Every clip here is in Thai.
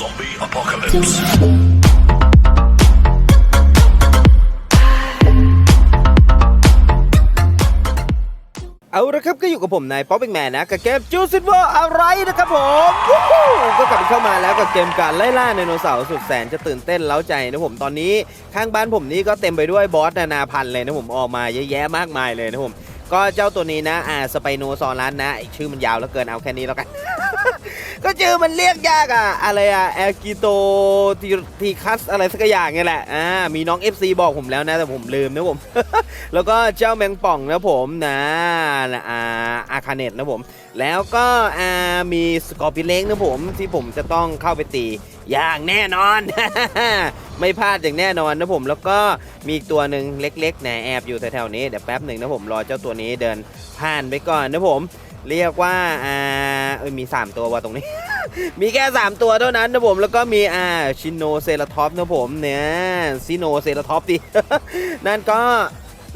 Zombie apocalypse. เอาละครับก็อยู่กับผมนายป๊อปเองแมนนะกับเกมจูซิ v เวอร์อะไรนะครับผมวู้ฮู้ก็กลับเข้ามาแล้วกับเกมการไล่ล่าไดโนเสาร์สุดแสนจะตื่นเต้นเล้าใจนะผมตอนนี้ข้างบ้านผมนี่ก็เต็มไปด้วยบอสนานาพันธุ์เลยนะผมออกมาเยอะแยะมากมายเลยนะผมก็เจ้าตัวนี้นะอ่าสไปโนซอรัสนะชื่อมันยาวเหลือเกินเอาแค่นี้แล้วกัน ก็ชื่อมันเรียกยากอะ อะไรอะแอกิโตทีทีคัสอะไรสักอย่างไงแหละอ่ามีน้อง FC บอกผมแล้วนะ แต่ผมลืมนะผม แล้วก็เจ้าแมงป่องนะผมนะอ่าอาคาเนตนะผม แล้วก็อ่ามีสกอร์ปิเล้งนะผมที่ผมจะต้องเข้าไปตีอย่างแน่นอน ไม่พลาดอย่างแน่นอนนะผม แล้วก็มีตัวหนึ่งเล็กๆนะแอบอยู่แถวๆนี้เดี๋ยวแป๊บหนึ่งนะผมรอเจ้าตัวนี้เดินผ่านไปก่อนนะผม เรียกว่าอ่า เอ้มี 3 ตัวว่ะตรงนี้ มีแค่ 3 ตัวเท่านั้นนะผมแล้วก็มีอ่าชินโนเซราท็อปนะผมเนี่ยซิโนเซราท็อปดินั่นก็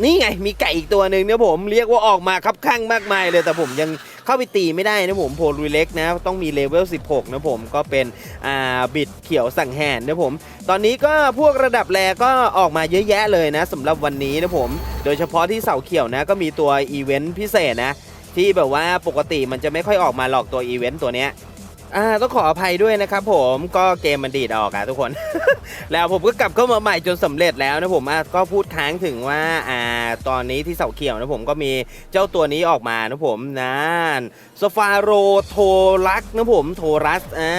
นี่ไงมีไก่อีกตัวหนึ่งนะผมเรียกว่าออกมาครับข้างมากมายเลยแต่ผมยังเข้าไปตีไม่ได้นะผมโพลูเล็กนะต้องมีเลเวล 16 นะผมก็เป็นอ่าบิดเขียวสั่งแหนนะผม ตอนนี้ก็พวกระดับแรก็ออกมาเยอะแยะเลยนะสำหรับวันนี้นะผม โดยเฉพาะที่เสาเขียวนะก็มีตัวอีเวนต์พิเศษนะ ที่แบบว่าปกติมันจะไม่ค่อยออกมาหลอกตัวอีเวนต์ตัวเนี้ย อ่าต้องขออภัยด้วยนะครับผมก็เกมมันดีดออกอะทุกคน แล้วผมก็กลับเข้ามาใหม่จนสำเร็จแล้วนะผมอะก็พูดค้างถึงว่าอ่าตอนนี้ที่เสาเขียวนะผมก็มีเจ้าตัวนี้ออกมานะผมนั่นสฟาโรโทรักนะผมโทรัสอ่า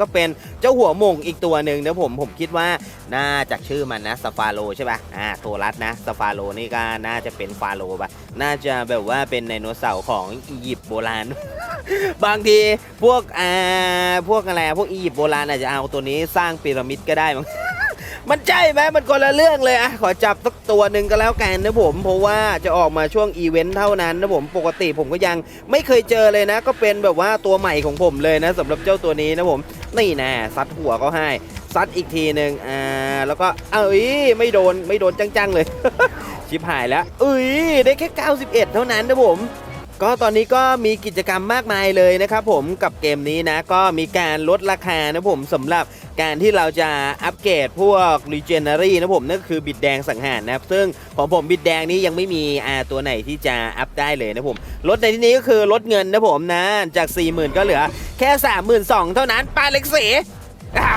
ก็เป็นเจ้าหัวมงอีกตัวหนึ่งนะผมผมคิดว่าน่าจากชื่อมันนะสฟาโรใช่ป่ะอ่าโทรัสนะสฟาโรนี่ก็น่าจะเป็นฟาโรป่ะน่าจะแบบว่าเป็นไดโนเสาร์ของอียิปต์โบราณ บางทีพวกอ่าพวกอะไรพวกอียิปต์โบราณอาจจะเอาตัวนี้สร้างพีระมิดก็ได้มั้งมันใช่ไหมมันคนละเรื่องเลยอะขอจับสักตัวหนึ่งก็แล้วกันนะผมเพราะว่าจะออกมาช่วงอีเวนต์เท่านั้นนะผมปกติผมก็ยังไม่เคยเจอเลยนะ ก็เป็นแบบว่าตัวใหม่ของผมเลยนะสำหรับเจ้าตัวนี้นะผมนี่แน่ซัดหัวก็ให้ซัดอีกทีหนึ่งอ่าแล้วก็เอ้ยไม่โดนไม่โดนจังๆเลย ชิบหายแล้วเอ้ยได้แค่ 91 เท่านั้นนะผม ก็ตอนนี้ก็มีกิจกรรมมากมายเลยนะครับผมกับเกมนี้นะก็มีการลดราคานะผมสำหรับการที่เราจะอัปเกรดพวก Legendary นะผมนั่นคือบิดแดงสังหารนะครับ ซึ่งของผมบิดแดงนี้ยังไม่มีอาตัวไหนที่จะอัพได้เลยนะผมลดในที่นี้ก็คือลดเงินนะผมนะจาก 40,000 ก็เหลือแค่ 32,000 เท่านั้นปาเล็กเสอ่า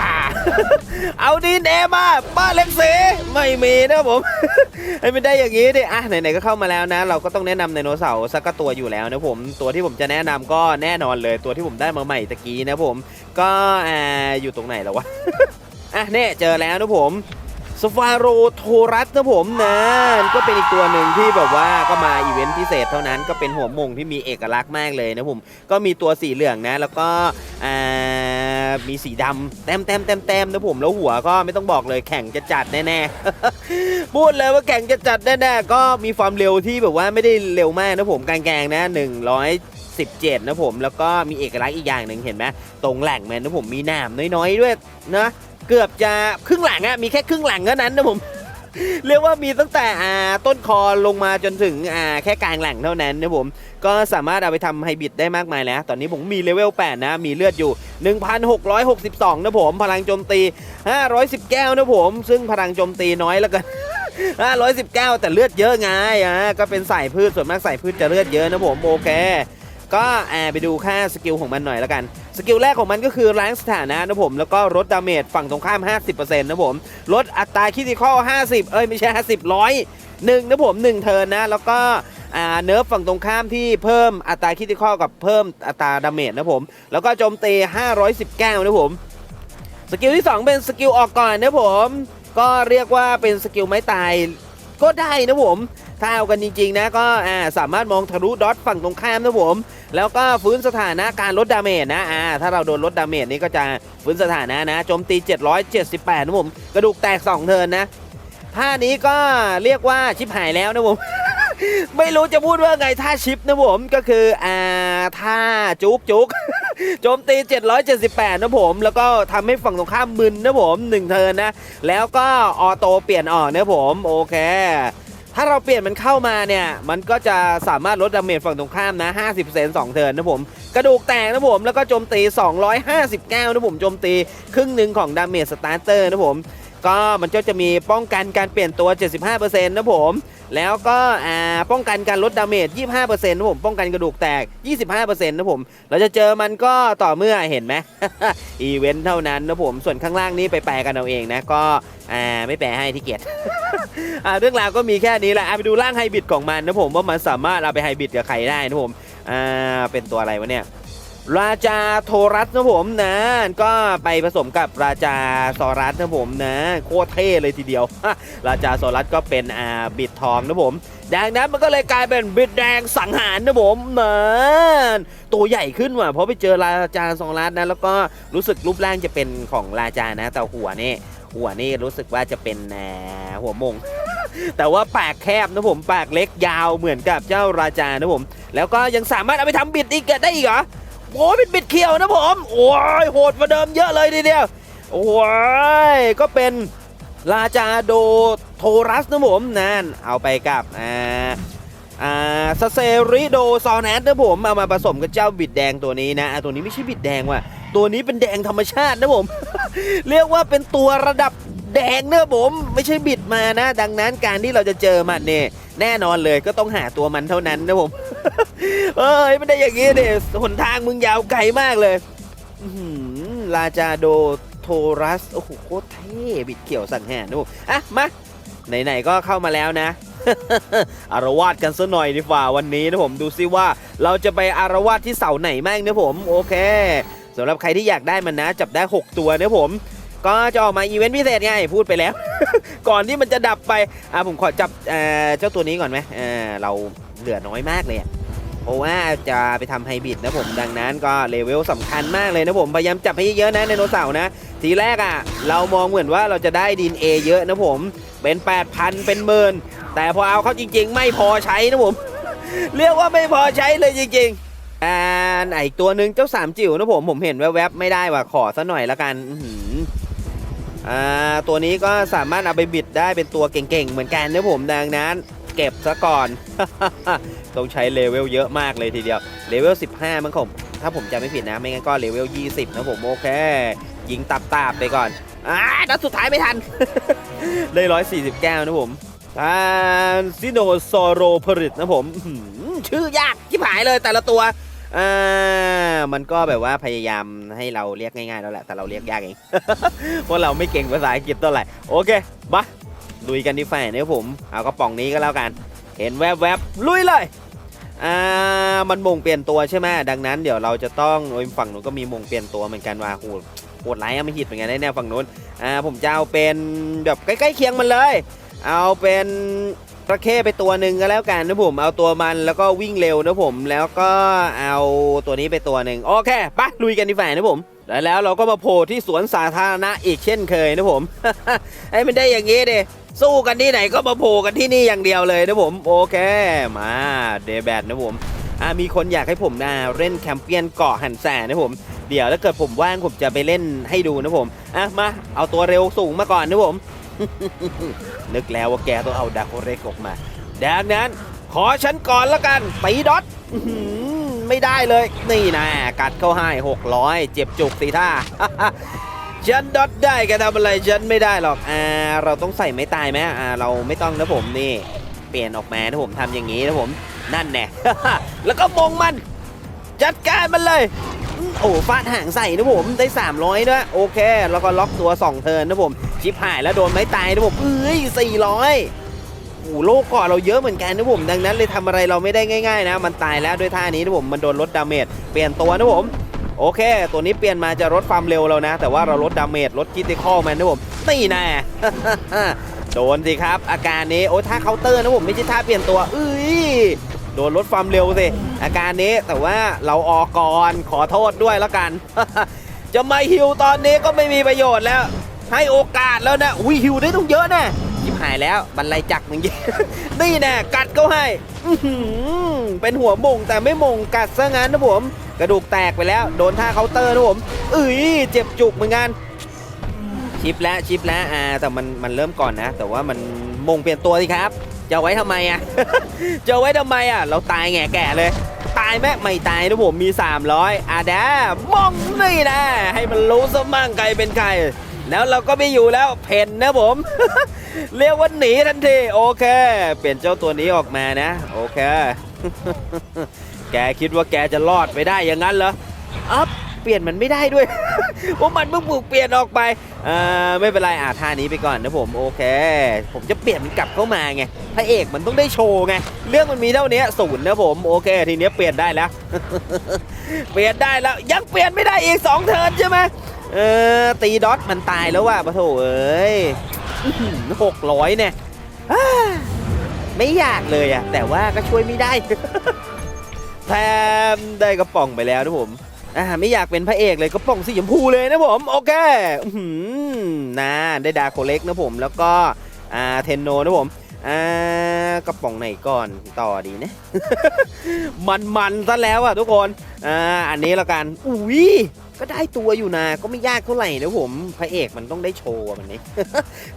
เอาดีเนมาป้าเล็กเสไม่มีนะผมให้มันได้อย่างนี้ดิอะไหนๆก็เข้ามาแล้วนะ เราก็ต้องแนะนำไดโนเสาร์สักตัวอยู่แล้วนะผมตัวที่ผมจะแนะนำก็แน่นอนเลยตัวที่ผมได้มาใหม่ตะกี้นะผม ก็อ่าอยู่ตรงไหนแล้ววะอะเนี่ยเจอแล้วนะผมสฟาโรโทรัสนะผมนะก็เป็นอีกตัวหนึ่งที่แบบว่าก็มาอีเวนต์พิเศษเท่านั้นก็เป็นหัวมงที่มีเอกลักษณ์มากเลยนะผม ก็มีตัวสีเหลืองนะ แล้วก็อ่า มีสีดำเต็มเต็มเต็มเต็มนะผมแล้วหัวก็ไม่ต้องบอกเลยแข่งจะจัดแน่ๆพูดเลยว่าแข่งจะจัดแน่ๆก็มีความเร็วที่แบบว่าไม่ได้เร็วมากนะผมกลางๆนะ 100 17 นะผมแล้วก็มีเอกลักษณ์อีกอย่างหนึ่งเห็นไหมตรงแหล่งแมนนะผมมีหนามน้อยๆด้วยนะเกือบจะครึ่งหลังอะมีแค่ครึ่งหลังเท่านั้นนะผม เรียกว่ามีตั้งแต่อ่าต้นคอลงมาจนถึงอ่าแค่กลางหลังเท่านั้นนะผม ก็สามารถเอาไปทำไฮบริดได้มากมายแล้ว ตอนนี้ผมมีเลเวล 8 นะ มีเลือดอยู่ 1,662 นะผม พลังโจมตี 519นะผม ซึ่งพลังโจมตีน้อยแล้วกัน519 แต่เลือดเยอะไงอะก็เป็นสายพืชส่วนมากสายพืชจะเลือดเยอะนะผมโอเคก็แอบไปดูค่าสกิลของมันหน่อยแล้วกัน กิลแรกของมันก็คือล้างสถานะนะผม แล้วก็ลดดาเมจฝั่งตรงข้าม 50%นะผมลดอัตราคิติคอล50 เอ้ย ไม่ใช่ 50ร้อยหนึ่งนะผม1เทิร์นนะ แล้วก็เนิร์ฟฝั่งตรงข้ามที่เพิ่มอัตราคิติคอลกับเพิ่มอัตราดาเมจนะผม แล้วก็โจมตี519นะผมสกิลที่ 2 เป็นสกิลออกก่อนนะผม ก็เรียกว่าเป็นสกิลไม้ตายก็ได้นะผม ถ้าเอากันจริงๆนะก็อ่าสามารถมองทะลุดอทฝั่งตรงข้ามนะผม แล้วก็ฟื้นสถานะการลดดาเมจนะอ่าถ้าเราโดนลดดาเมจนี่ก็จะฟื้นสถานะนะโจมตี 778นะผมกระดูกแตก 2 เทินนะท่านี้ก็เรียกว่าชิปหายแล้วนะผมไม่รู้จะพูดว่าไงท่าชิปนะผมก็คืออ่าท่าจุกจุกโจมตี 778 นะผม แล้วก็ทำให้ฝั่งตรงข้ามมึนนะผม 1 เทินนะ แล้วก็ออโต้เปลี่ยนออกนะผม โอเค ถ้าเราเปลี่ยนมันเข้ามาเนี่ย มันก็จะสามารถลดดาเมจฝั่งตรงข้ามนะ 50% 2 เทิร์นนะผม กระดูกแตกนะผม แล้วก็โจมตี 259 นะผม โจมตี ครึ่งหนึ่งของดาเมจสตาร์เตอร์นะผม ก็มันก็จะมีป้องกันการเปลี่ยนตัว 75%นะผม แล้วก็อ่าป้องกันการลดดาเมจ 25%นะผม ป้องกันกระดูกแตก 25%นะผม เราจะเจอมันก็ต่อเมื่อเห็นไหม อีเวนต์เท่านั้นนะผม ส่วนข้างล่างนี้ไปแปลกันเอาเองนะ ก็อ่าไม่แปลให้ที่เกียจอ่าเรื่องราวก็มีแค่นี้แหละอะไปดูร่างไฮบริดของมันนะผมว่ามันสามารถเอาไปไฮบริดกับใครได้นะผมอ่าเป็นตัวอะไรวะเนี่ย ราชาโทรัสนะผมนะ ก็ไปผสมกับราชาซอรัสนะผมนะโคตรเท่เลยทีเดียว ราชาซอรัสก็เป็นอ่าบิดทองนะผมดังนั้นมันก็เลยกลายเป็นบิดแดงสังหารนะผมเนะตัวใหญ่ขึ้นว่ะเพราะไปเจอราชาซอรัสนะแล้วก็รู้สึกรูปร่างจะเป็นของราชานะ แต่หัวนี่หัวนี่รู้สึกว่าจะเป็นหัวมง แต่ว่าปากแคบนะผมปากเล็กยาวเหมือนกับเจ้าราชานะผม แล้วก็ยังสามารถเอาไปทำบิดอีกได้อีกเหรอ โอ้ยเป็นบิดเขียวนะผม โอ้ยโหดกว่าเดิมเยอะเลยทีเดียวโอ้ยก็เป็นราจาโดโทรัสนะผมนั่นเอาไปกับอ่าอ่าสเซริโดซอนัสนะผมเอามาผสมกับเจ้าบิดแดงตัวนี้นะตัวนี้ไม่ใช่บิดแดงว่ะตัวนี้เป็นแดงธรรมชาตินะผม เรียกว่าเป็นตัวระดับแดงเนะผม ไม่ใช่บิดมานะ ดังนั้นการที่เราจะเจอมันเนี่ย แน่นอนเลยก็ต้องหาตัวมันเท่านั้นนะผมเอ้ยไม่ได้อย่างงี้เดหนทางมึงยาวไกลมากเลยอื้อหือราจาโดโทรัส โอ้โหโคตรเท่บิดเขียวสั่งแหนนะผมอะมาไหนๆก็เข้ามาแล้วนะอารวาสกันซะหน่อยดีกว่าวันนี้นะผมดูซิว่าเราจะไปอารวาสที่เสาไหนแม่งนะผม โอเคสำหรับใครที่อยากได้มันนะ จับได้ 6 ตัวนะผม ก็จะออกมาอีเวนต์พิเศษไงพูดไปแล้ว ก่อนที่มันจะดับไปอะผมขอจับเอ่อเจ้าตัวนี้ก่อนไหมเออเราเหลือน้อยมากเลยเพราะว่าจะไปทำไฮบริดนะผมดังนั้นก็เลเวลสำคัญมากเลยนะผมพยายามจับให้เยอะนะไดโนเสาร์นะ ทีแรกอะ เรามองเหมือนว่าเราจะได้ดินเอเยอะนะผมเป็น 8,000 เป็นหมื่นแต่พอเอาเข้าจริง ๆ ไม่พอใช้นะผม เรียกว่าไม่พอใช้เลยจริงๆอ่าไอีกตัวหนึ่งเจ้าสามจิ๋วนะผมผมเห็นแวบๆไม่ได้ว่ะขอซะหน่อยละกัน อ่าตัวนี้ก็สามารถเอาไปบิดได้เป็นตัวเก่งๆ เหมือนกันนะผมดังนั้น เก็บซะก่อน ต้องใช้เลเวลเยอะมากเลยทีเดียวเลเวล 15 มันผม ถ้าผมจำไม่ผิดนะ ไม่งั้นก็เลเวล 20 นะผมโอเค ยิงตับตาบๆไปก่อนอ่านัดสุดท้ายไม่ทัน ได้ 149 นะผมทานซิโนซโรผลิตนะผม ชื่อยากที่หายเลยแต่ละตัว อ่ามันก็แบบว่าพยายามให้เราเรียกง่ายๆแล้วแหละ แต่เราเรียกยากเองเพราะเราไม่เก่งภาษาอังกฤษเท่าไหร่ โอเคมาลุยกันที่ฝ่ายนะครับผม เอากระป๋องนี้ก็แล้วกัน เห็นแวบๆ ลุยเลย อ่า มันมงเปลี่ยนตัวใช่ไหมดังนั้นเดี๋ยวเราจะต้องโอ้ยฝั่งนู้นก็มีมงเปลี่ยนตัวเหมือนกันว่าโหโหดร้ายอะไม่หิดเหมือนกันแน่ๆฝั่งนู้น อ่า ผมจะเอาเป็นแบบใกล้ๆเคียงมันเลย เอาเป็น ระเข้ไปตัวหนึ่งก็แล้วกันนะผม เอาตัวมันแล้วก็วิ่งเร็วนะผม แล้วก็เอาตัวนี้ไปตัวหนึ่งโอเคไปลุยกันดีฝ่านะผมแล้วแล้วเราก็มาโผล่ที่สวนสาธารณะอีกเช่นเคยนะผมให้มันได้อย่างงี้ดิสู้กันที่ไหนก็มาโผล่กันที่นี่อย่างเดียวเลยนะผม โอเคมาเดแบดนะผมอ่ามีคนอยากให้ผมนะเล่นแคมเปียนเกาะหันแสนะผม เดี๋ยวถ้าเกิดผมว่างผมจะไปเล่นให้ดูนะผมอะมาเอาตัวเร็วสูงมาก่อนนะผม นึกแล้วว่าแกต้องเอาดาโคเรกออกมาดังนั้นขอฉันก่อนละกันปีดอทไม่ได้เลย นี่นะกัดเข้าให้600 เจ็บจุกสิท่าฉันดอทได้แกทำอะไรฉันไม่ได้หรอกอ่าเราต้องใส่ไม่ตายไหมอ่าเราไม่ต้องนะผมนี่ เปลี่ยนออกมานะผมทำอย่างนี้นะผมนั่นแน่แล้วก็มงมัน จัดการมันเลยโอ้ฟาดห่างใส่นะผมได้ 300ด้วยโอเค แล้วก็ล็อกตัว 2 เทินนะผม ชิปหายแล้วโดนไม้ตายนะผมเอ้ย400โอ้โหโลกกาะเราเยอะเหมือนกันนะผม ดังนั้นเลยทำอะไรเราไม่ได้ง่าย ๆ นะ มันตายแล้วด้วยท่านี้นะผมมันโดนลดดาเมจเปลี่ยนตัวนะผมโอเค ตัวนี้เปลี่ยนมาจะลดความเร็วเรานะ แต่ว่าเราลดดาเมจลดคิติคอลมันนะผมนี่แน่โดนสิครับ อาการนี้โอ้ท่าเคาน์เตอร์นะผมไม่ใช่ท่าเปลี่ยนตัวเอ้ยโดนลดความเร็วสิอาการนี้แต่ว่าเราออกก่อนขอโทษด้วยแล้วกัน จะมาฮิวตอนนี้ก็ไม่มีประโยชน์แล้ว ให้โอกาสแล้วนะอุ้ยฮิวได้ต้องเยอะนะชิบหายแล้วบรรลัยจักมึงนี่แน่กัดเขาให้เป็นหัวมงแต่ไม่มงกัดซะงั้นนะผมกระดูกแตกไปแล้ว โดนท่าเคาน์เตอร์นะผมเอ้ยเจ็บจุกเหมือนกันชิปแล้วชิปแล้วอ่าแต่มันมันเริ่มก่อนนะ แต่ว่ามันมงเปลี่ยนตัวสิครับ จะเอาไว้ทำไมอะจะเอาไว้ทำไมอะ เราตายแง่แก่เลย ตายไหมไม่ตายนะผมมี 300อาดามองนี่นะให้มันรู้ซะมั่งใครเป็นใคร แล้วเราก็ไม่อยู่แล้วเพนนะผม เรียกว่าหนีทันทีโอเค เปลี่ยนเจ้าตัวนี้ออกมานะ โอเค แกคิดว่าแกจะรอดไปได้อย่างนั้นเหรออัพเปลี่ยนมันไม่ได้ด้วยว่ามันเพิ่งถูกเปลี่ยนออกไปเอ่อไม่เป็นไรอ่าท่านี้ไปก่อนนะผมโอเค ผมจะเปลี่ยนมันกลับเข้ามาไงพระเอกมันต้องได้โชว์ไงเรื่องมันมีเท่านี้ศูนย์นะผมโอเค ทีนี้เปลี่ยนได้แล้ว เปลี่ยนได้แล้วยังเปลี่ยนไม่ได้อีกสองเทิร์นใช่ไหม เออ ตีดอทมันตายแล้วว่ะปะโถเอ้ยหกร้อยเนี่ยอ้าไม่อยากเลยอะแต่ว่าก็ช่วยไม่ได้แถมได้กระป๋องไปแล้วนะผมอ่าไม่อยากเป็นพระเอกเลยกระป๋องสีชมพูเลยนะผมโอเคอื้อหือนะได้ดาโคเล็กนะผมแล้วก็อ่าเทนโนนะผมอ่ากระป๋องไหนก่อนต่อดีนะ มันมันๆซะแล้วอะทุกคนอ่าอันนี้แล้วกันอุ้ย ก็ได้ตัวอยู่นะ ก็ไม่ยากเท่าไหร่นะผมพระเอกมันต้องได้โชว์อะมันนี้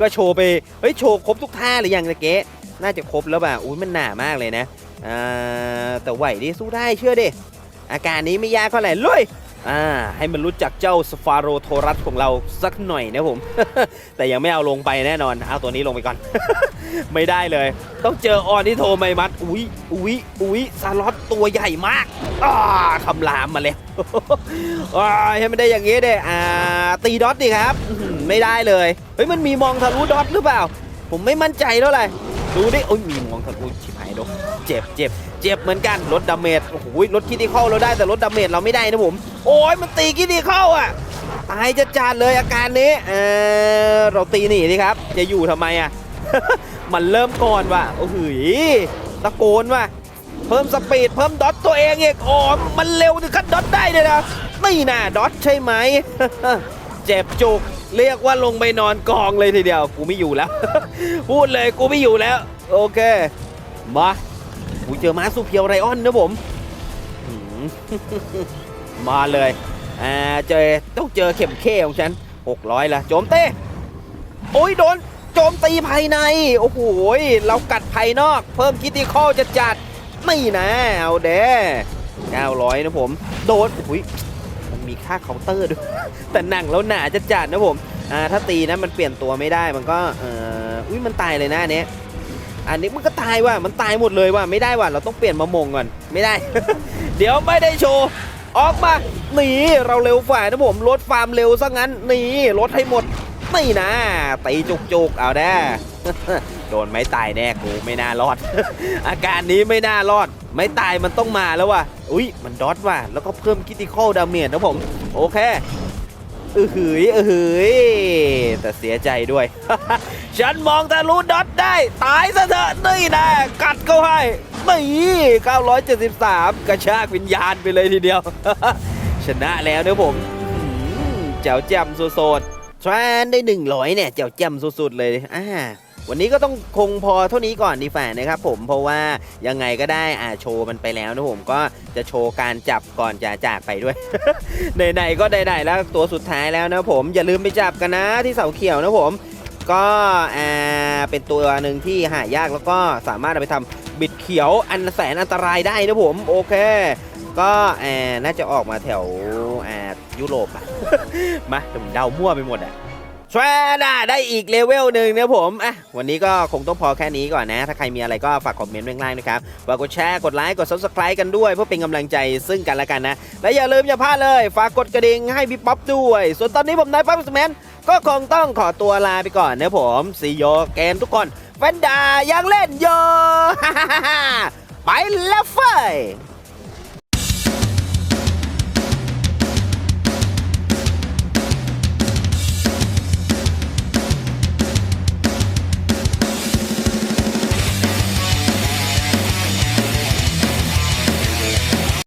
ก็โชว์ไปเฮ้ยโชว์ครบทุกท่าหรือยังตะเก๊น่าจะครบแล้วป่ะอุ้ยมันหนามากเลยนะอ่าแต่ไหวดิสู้ได้เชื่อดิอาการนี้ไม่ยากเท่าไหร่ลุย อ่าให้มันรู้จักเจ้าสฟาโรโทรัสของเราสักหน่อยนะผม แต่ยังไม่เอาลงไปแน่นอนเอาตัวนี้ลงไปก่อน ไม่ได้เลย ต้องเจอออนที่โทรไม่มัดอุ้ยอุ้ยอุ้ยซาลอตตัวใหญ่มากอ่าคำรามมาเลยอ่าให้มันได้อย่างงี้เด้อ่าตีดอทดิครับไม่ได้เลยเฮ้ยมันมีมองทะลุดอทหรือเปล่า ผมไม่มั่นใจเท่าไหร่ดูดิโอ้ยมีมองทะลุชิบหายดกเจ็บเจ็บ เจ็บเหมือนกันลดดาเมจโอ้โหลดคิดที่เข้าเราได้แต่ลดดาเมจเราไม่ได้นะผม โอ้ยมันตีคิดที่เข้าอะตายจะจานเลยอาการนี้เออเราตีหนีดิครับ จะอยู่ทำไมอะ มันเริ่มก่อนว่ะโอ้โหตะโกนว่ะเพิ่มสปีดเพิ่มดอทตัวเองอีกอ๋อมันเร็วถึงขั้นดอทได้เลยนะนี่นะดอทใช่ไหมเจ็บจุกเรียกว่าลงไปนอนกองเลยทีเดียว กูไม่อยู่แล้ว พูดเลยกูไม่อยู่แล้ว โอเค มา กูเจอม้าสูเพียวไรออนนะผม มาเลยอ่าเจอต้องเจอเข็มเข้ของฉัน 600ละโจมเต้โอ้ยโดนโจมตีภายใน โอ้โหยเรากัดภายนอก เพิ่มคิดที่ข้อจะจัดไม่นะเอาเด้900 นะผม โดนอุ้ยมันมีค่าเคาน์เตอร์ด้วย แต่หนังแล้วหนาจะจัดนะผมอ่าถ้าตีนะมันเปลี่ยนตัวไม่ได้มันก็เอออุ้ยมันตายเลยนะเนี้ย อันนี้มันก็ตายว่ะมันตายหมดเลยว่ะไม่ได้ว่ะเราต้องเปลี่ยนมามงก่อนไม่ได้ เดี๋ยวไม่ได้โชว์ออกมาหนีเราเร็วฝ่ายนะผมลดฟาร์มเร็วซะงั้นหนีลดให้หมดไม่นะตีจุกจุกเอาแน่โดนไม่ตายแน่กูไม่น่ารอด อาการนี้ไม่น่ารอด ไม่ตายมันต้องมาแล้วว่ะอุ้ยมันดอทว่ะแล้วก็เพิ่มคิติคอลดาเมจนะผม โอเค อือหืยอือหืยแต่เสียใจด้วย ฉันมองทะลุดอทได้ ตายซะเถอะนี่นะกัดเขาให้นี่973 กระชากวิญญาณไปเลยทีเดียว ชนะแล้วนะผมแจ๋วแจ่มสุดๆทรนได้ 100 เนี่ย เจ้าแจ่มสุดๆเลยอ่า วันนี้ก็ต้องคงพอเท่านี้ก่อนดีฝ่านะครับผมเพราะว่ายังไงก็ได้อ่าโชว์มันไปแล้วนะผมก็จะโชว์การจับก่อนจะจากไปด้วย ไหนๆก็ไหนๆแล้วตัวสุดท้ายแล้วนะผมอย่าลืมไปจับกันนะที่เสาเขียวนะผมก็อ่าเป็นตัวหนึ่งที่หายากแล้วก็สามารถเอาไปทำบิดเขียวอันแสนอันตรายได้นะผมโอเค ก็อ่าน่าจะออกมาแถวอ่ายุโรปอะมาแต่ผมเดามั่วไปหมดอะ ชวด้ได้อีกเลเวลหนึ่งนะผมอะวันนี้ก็คงต้องพอแค่นี้ก่อนนะ ถ้าใครมีอะไรก็ฝากคอมเมนต์ไว้ข้างล่างนะครับฝากกดแชร์กดไลค์กด subscribe กันด้วย เพื่อเป็นกำลังใจซึ่งกันและกันนะ และอย่าลืมอย่าพลาดเลย ฝากกดกระดิ่งให้พี่ป๊อปด้วย ส่วนตอนนี้ผมนายป๊อปสแมนก็คงต้องขอตัวลาไปก่อนนะผมซีโยเกมทุกคนแฟนดายังเล่นโยไปแล้วเฟย